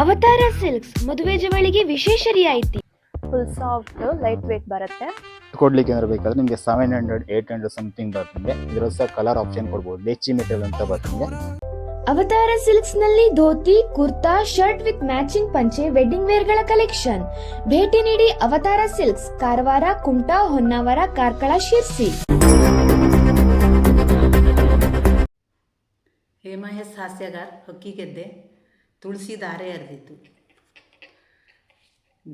ಅವತಾರ ಸಿಲ್ಕ್ಸ್ ಮದುವೆ ಜವಳಿಗೆ ವಿಶೇಷ ರಿಯಾಯಿತಿ. ಫುಲ್ ಸಾಫ್ಟ್ ಲೈಟ್ ವೇಟ್ ಬರುತ್ತೆ. ಕೊಡ್ಲಿಕ್ಕೆ ಏನಾದ್ರು ಬೇಕಾದ್ರೆ ನಿಮಗೆ seven hundred eight hundred something ಬರ್ತದೆ ಇದರಲ್ಲಿ ಸಹ ಕಲರ್ ಆಪ್ಷನ್ ಕೊಡ್ಬೋದು. ಲೆಚ್ಚಿ ಮೆಟೀರಿಯಲ್ ಅಂತ ಬರ್ತದೆ Avatara ಸಿಲ್ಕ್ಸ್ನಲ್ಲಿ dhoti kurta shirt with matching ಪಂಚೆ ವೆಡ್ಡಿಂಗ್ ವೇರ್ಗಳ ಕಲೆಕ್ಷನ್ ಭೇಟಿ ನೀಡಿ ಅವತಾರ ಸಿಲ್ಕ್ಸ್ ಕಾರವಾರ ಕುಮಟಾ ಹೊನ್ನಾವರ ಕಾರ್ಕಳ ಶಿರ್ಸಿ. ಹೇಮ ಎಸ್ ಹಾಸ್ಯಗಾರ್ ಹೊಕ್ಕಿಗೆದ್ದೆ ತುಳಸಿ ದಾರೆ ಹರಿದಿತ್ತು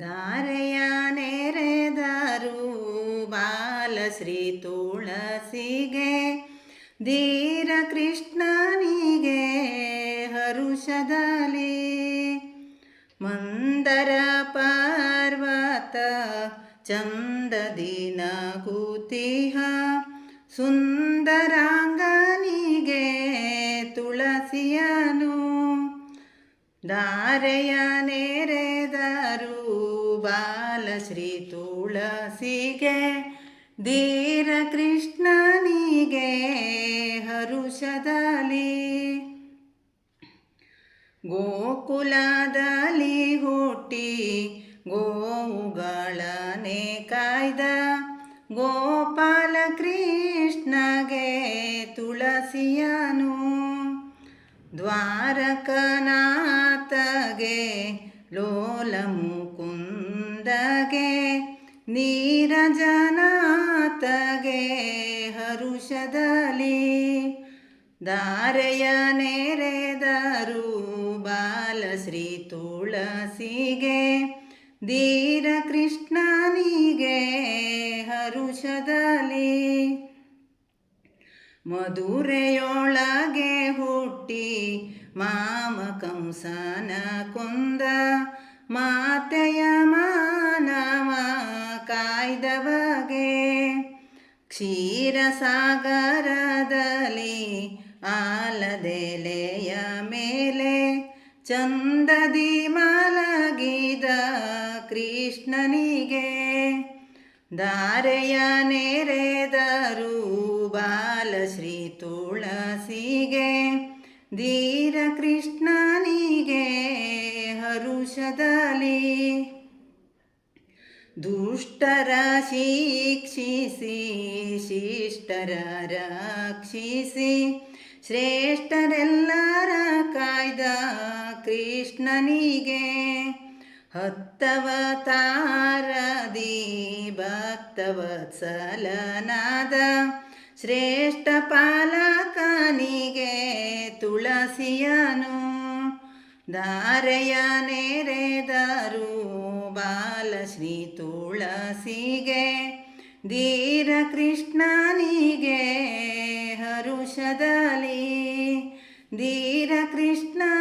ದಾರೆಯ ನೆರೆದರು ಬಾಲಶ್ರೀ ತುಳಸಿಗೆ, ಧೀರ ಕೃಷ್ಣನಿಗೆ ಹರುಷದಲ್ಲಿ. ಮಂದರ ಪರ್ವತ ಚಂದದಿನ ಕೂತಿಹ ಸುಂದರಾಂಗನಿಗೆ ದಾರೆಯ ನೆರೆದರು ಬಾಲಶ್ರೀ ತುಳಸಿಗೆ ಧೀರ ಕೃಷ್ಣನಿಗೆ ಹರುಷದಲ್ಲಿ ಗೋಕುಲದಲ್ಲಿ ಹುಟ್ಟಿ ಗೋವುಗಳನೆ ಕಾಯ್ದ ಗೋಪಾಲ ಕೃಷ್ಣಗೆ ತುಳಸಿಯನು. ದ್ವಾರಕನಾಥಗೆ ಮುಕುಂದಗೆ ನೀರಜನಾತಗೆ ಹರುಷದಲ್ಲಿ ದಾರೆಯ ನೆರೆದರು ಬಾಲಶ್ರೀ ತುಳಸಿಗೆ, ಧೀರ ಕೃಷ್ಣನಿಗೆ ಹರುಷದಲ್ಲಿ ಮಧುರೆಯೊಳಗೆ ಹುಟ್ಟಿ ಮಾಮ ಕಂಸನ ಕೊಂದ ಮಾತೆಯ ಮಾನವ ಕಾಯ್ದವಗೆ. ಕ್ಷೀರಸಾಗರದಲ್ಲಿ ಆಲದೆಲೆಯ ಮೇಲೆ ಚಂದದಿ ಮಲಗಿದ ಕೃಷ್ಣನಿಗೆ. ದಾರೆಯ ನೆರೆದರು ಬಾಲಶ್ರೀ ತುಳಸಿಗೆ. ಧೀರ ಕೃಷ್ಣನಿಗೆ ಹರುಷದಲ್ಲಿ ದುಷ್ಟರ ಶಿಕ್ಷಿಸಿ ಶಿಷ್ಟರ ರಕ್ಷಿಸಿ ಶ್ರೇಷ್ಠರೆಲ್ಲರ ಕಾಯ್ದ ಕೃಷ್ಣನಿಗೆ ಹತ್ತವತಾರದಿ ಭಕ್ತವತ್ಸಲನಾದ ಶ್ರೇಷ್ಠ ಪಾಲಕನಿಗೆ ತುಳಸಿಯನು. ದಾರೆಯ ನೆರೆದರು ಬಾಲಶ್ರೀ ತುಳಸಿಗೆ ಧೀರ ಕೃಷ್ಣನಿಗೆ ಹರುಷದಲ್ಲಿ. ಧೀರ ಕೃಷ್ಣನಿಗೆ